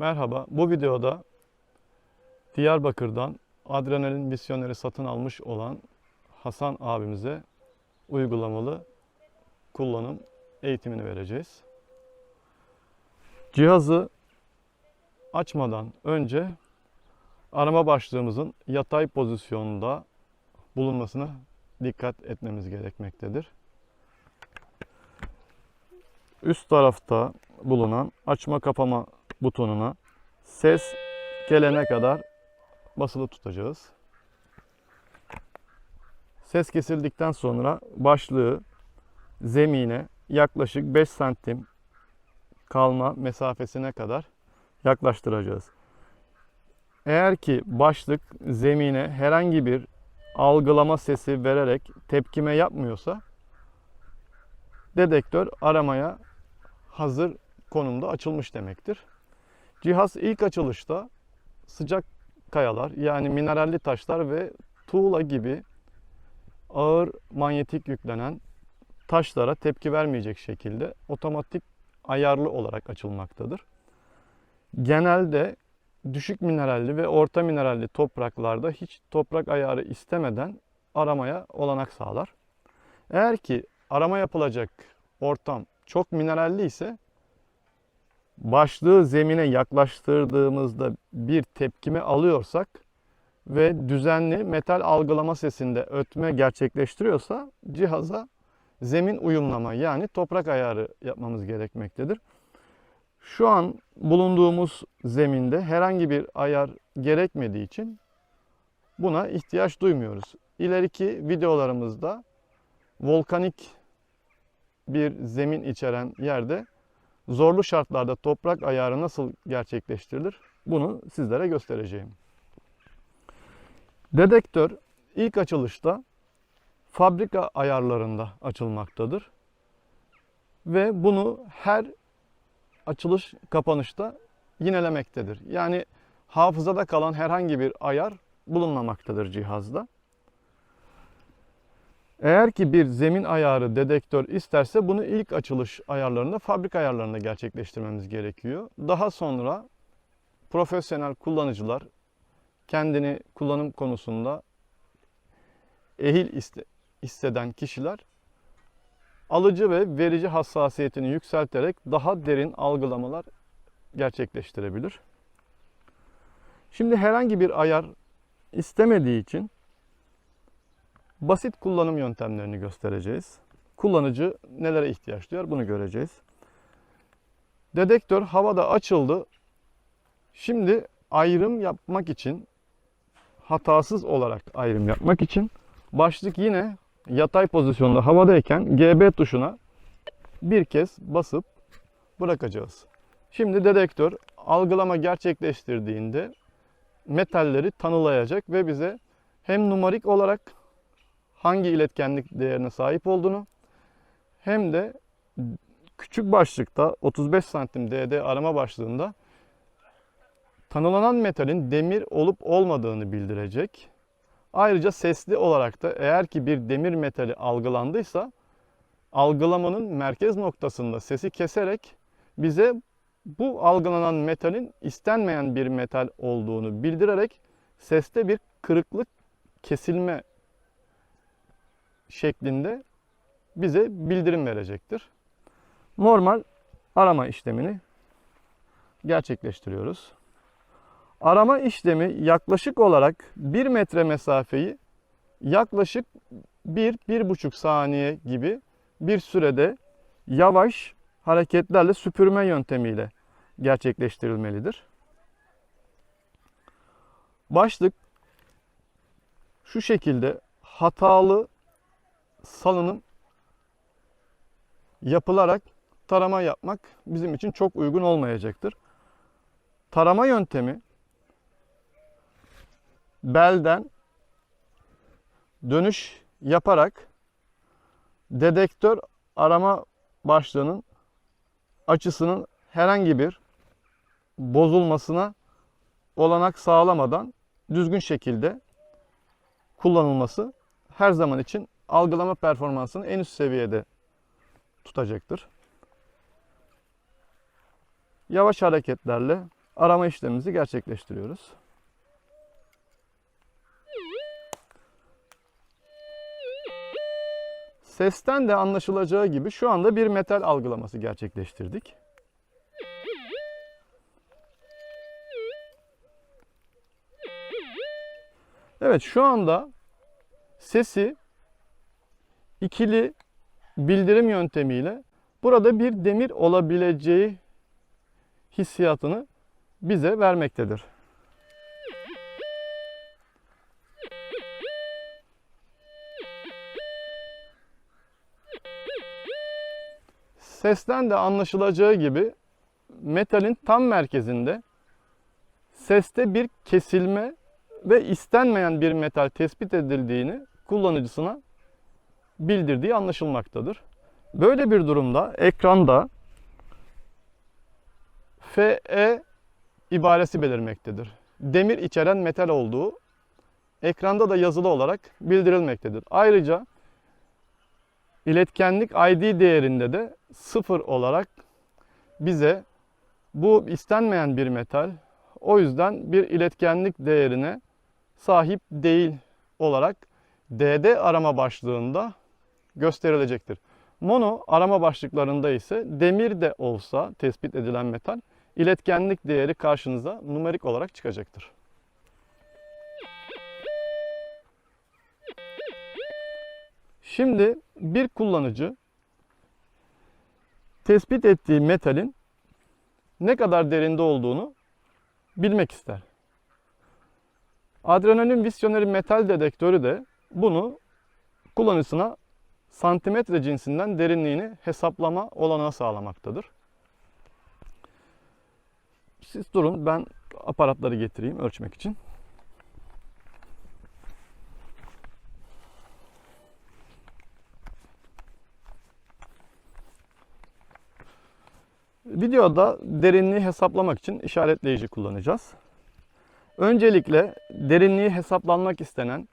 Merhaba, bu videoda Diyarbakır'dan adrenalin misyoneri satın almış olan Hasan abimize uygulamalı kullanım eğitimini vereceğiz. Cihazı açmadan önce arama başlığımızın yatay pozisyonda bulunmasına dikkat etmemiz gerekmektedir. Üst tarafta bulunan açma kapama butonuna ses gelene kadar basılı tutacağız. Ses kesildikten sonra başlığı zemine yaklaşık 5 santim kalma mesafesine kadar yaklaştıracağız. Eğer ki başlık zemine herhangi bir algılama sesi vererek tepkime yapmıyorsa dedektör aramaya hazır konumda açılmış demektir. Cihaz ilk açılışta sıcak kayalar yani mineralli taşlar ve tuğla gibi ağır manyetik yüklenen taşlara tepki vermeyecek şekilde otomatik ayarlı olarak açılmaktadır. Genelde düşük mineralli ve orta mineralli topraklarda hiç toprak ayarı istemeden aramaya olanak sağlar. Eğer ki arama yapılacak ortam çok mineralli ise başlığı zemine yaklaştırdığımızda bir tepkime alıyorsak ve düzenli metal algılama sesinde ötme gerçekleştiriyorsa cihaza zemin uyumlama yani toprak ayarı yapmamız gerekmektedir. Şu an bulunduğumuz zeminde herhangi bir ayar gerekmediği için buna ihtiyaç duymuyoruz. İleriki videolarımızda volkanik bir zemin içeren yerde zorlu şartlarda toprak ayarı nasıl gerçekleştirilir? Bunu sizlere göstereceğim. Dedektör ilk açılışta fabrika ayarlarında açılmaktadır. Ve bunu her açılış kapanışta yinelemektedir. Yani hafızada kalan herhangi bir ayar bulunmamaktadır cihazda. Eğer ki bir zemin ayarı dedektör isterse bunu ilk açılış ayarlarında, fabrika ayarlarında gerçekleştirmemiz gerekiyor. Daha sonra profesyonel kullanıcılar kendini kullanım konusunda ehil hisseden kişiler alıcı ve verici hassasiyetini yükselterek daha derin algılamalar gerçekleştirebilir. Şimdi herhangi bir ayar istemediği için basit kullanım yöntemlerini göstereceğiz. Kullanıcı nelere ihtiyaç duyar bunu göreceğiz. Dedektör havada açıldı. Şimdi ayrım yapmak için hatasız olarak ayrım yapmak için başlık yine yatay pozisyonda havadayken GB tuşuna bir kez basıp bırakacağız. Şimdi dedektör algılama gerçekleştirdiğinde metalleri tanılayacak ve bize hem numarik olarak hangi iletkenlik değerine sahip olduğunu hem de küçük başlıkta 35 santim DD arama başlığında tanılanan metalin demir olup olmadığını bildirecek. Ayrıca sesli olarak da eğer ki bir demir metali algılandıysa algılamanın merkez noktasında sesi keserek bize bu algılanan metalin istenmeyen bir metal olduğunu bildirerek seste bir kırıklık kesilme şeklinde bize bildirim verecektir. Normal arama işlemini gerçekleştiriyoruz. Arama işlemi yaklaşık olarak 1 metre mesafeyi yaklaşık 1-1,5 saniye gibi bir sürede yavaş hareketlerle süpürme yöntemiyle gerçekleştirilmelidir. Başlık şu şekilde hatalı salınım yapılarak tarama yapmak bizim için çok uygun olmayacaktır. Tarama yöntemi belden dönüş yaparak dedektör arama başlığının açısının herhangi bir bozulmasına olanak sağlamadan düzgün şekilde kullanılması her zaman için algılama performansını en üst seviyede tutacaktır. Yavaş hareketlerle arama işlemimizi gerçekleştiriyoruz. Sesten de anlaşılacağı gibi şu anda bir metal algılaması gerçekleştirdik. Evet şu anda sesi ikili bildirim yöntemiyle burada bir demir olabileceği hissiyatını bize vermektedir. Sesten de anlaşılacağı gibi metalin tam merkezinde seste bir kesilme ve istenmeyen bir metal tespit edildiğini kullanıcısına bildirdiği anlaşılmaktadır. Böyle bir durumda ekranda FE ibaresi belirmektedir. Demir içeren metal olduğu ekranda da yazılı olarak bildirilmektedir. Ayrıca iletkenlik ID değerinde de sıfır olarak bize bu istenmeyen bir metal o yüzden bir iletkenlik değerine sahip değil olarak DD arama başlığında gösterilecektir. Mono arama başlıklarında ise demir de olsa tespit edilen metal iletkenlik değeri karşınıza numerik olarak çıkacaktır. Şimdi bir kullanıcı tespit ettiği metalin ne kadar derinde olduğunu bilmek ister. Adrenalin visyoneri metal dedektörü de bunu kullanıcısına santimetre cinsinden derinliğini hesaplama olanağı sağlamaktadır. Siz durun ben aparatları getireyim ölçmek için. Videoda derinliği hesaplamak için işaretleyici kullanacağız. Öncelikle derinliği hesaplanmak istenen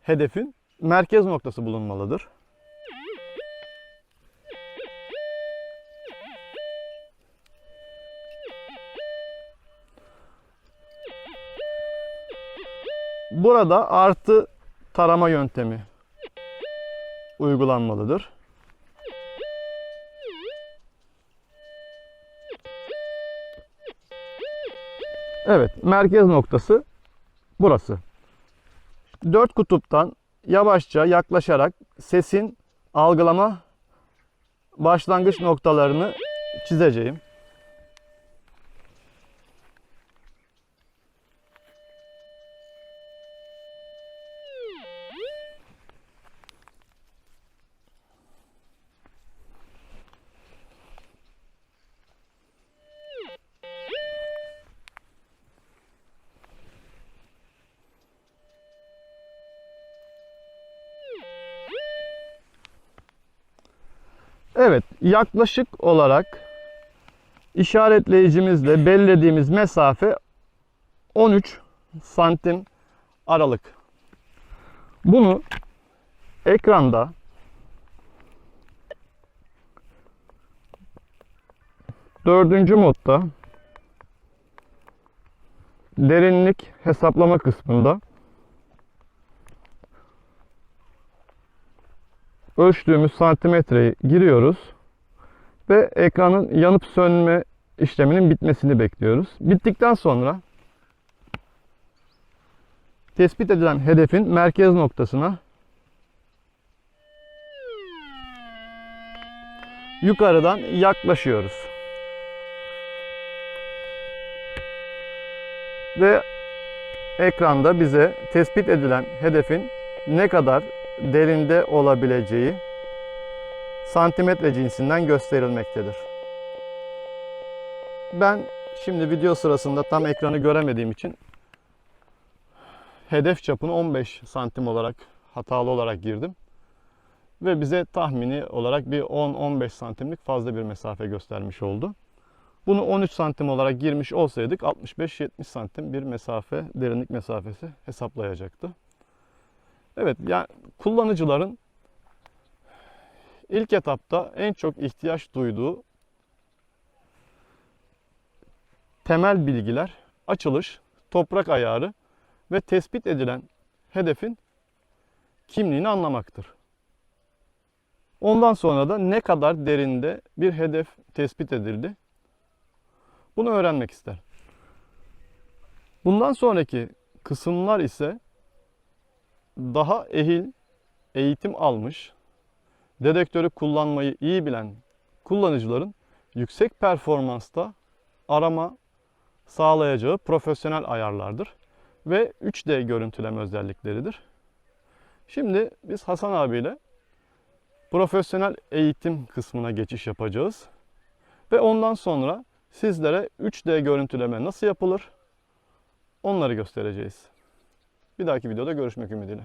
hedefin merkez noktası bulunmalıdır. Burada artı tarama yöntemi uygulanmalıdır. Evet, merkez noktası burası. Dört kutuptan yavaşça yaklaşarak sesin algılama başlangıç noktalarını çizeceğim. Evet, yaklaşık olarak işaretleyicimizle belirlediğimiz mesafe 13 santim aralık. Bunu ekranda dördüncü modda derinlik hesaplama kısmında ölçtüğümüz santimetreyi giriyoruz ve ekranın yanıp sönme işleminin bitmesini bekliyoruz. Bittikten sonra tespit edilen hedefin merkez noktasına yukarıdan yaklaşıyoruz. Ve ekranda bize tespit edilen hedefin ne kadar derinde olabileceği santimetre cinsinden gösterilmektedir. Ben şimdi video sırasında tam ekranı göremediğim için hedef çapını 15 santim olarak hatalı olarak girdim. Ve bize tahmini olarak bir 10-15 santimlik fazla bir mesafe göstermiş oldu. Bunu 13 santim olarak girmiş olsaydık 65-70 santim bir mesafe, derinlik mesafesi hesaplayacaktı. Evet, yani kullanıcıların ilk etapta en çok ihtiyaç duyduğu temel bilgiler, açılış, toprak ayarı ve tespit edilen hedefin kimliğini anlamaktır. Ondan sonra da ne kadar derinde bir hedef tespit edildi bunu öğrenmek ister. Bundan sonraki kısımlar ise daha ehil, eğitim almış, dedektörü kullanmayı iyi bilen kullanıcıların yüksek performansta arama sağlayacağı profesyonel ayarlardır ve 3D görüntüleme özellikleridir. Şimdi biz Hasan abiyle profesyonel eğitim kısmına geçiş yapacağız. Ve ondan sonra sizlere 3D görüntüleme nasıl yapılır onları göstereceğiz. Bir dahaki videoda görüşmek ümidiyle.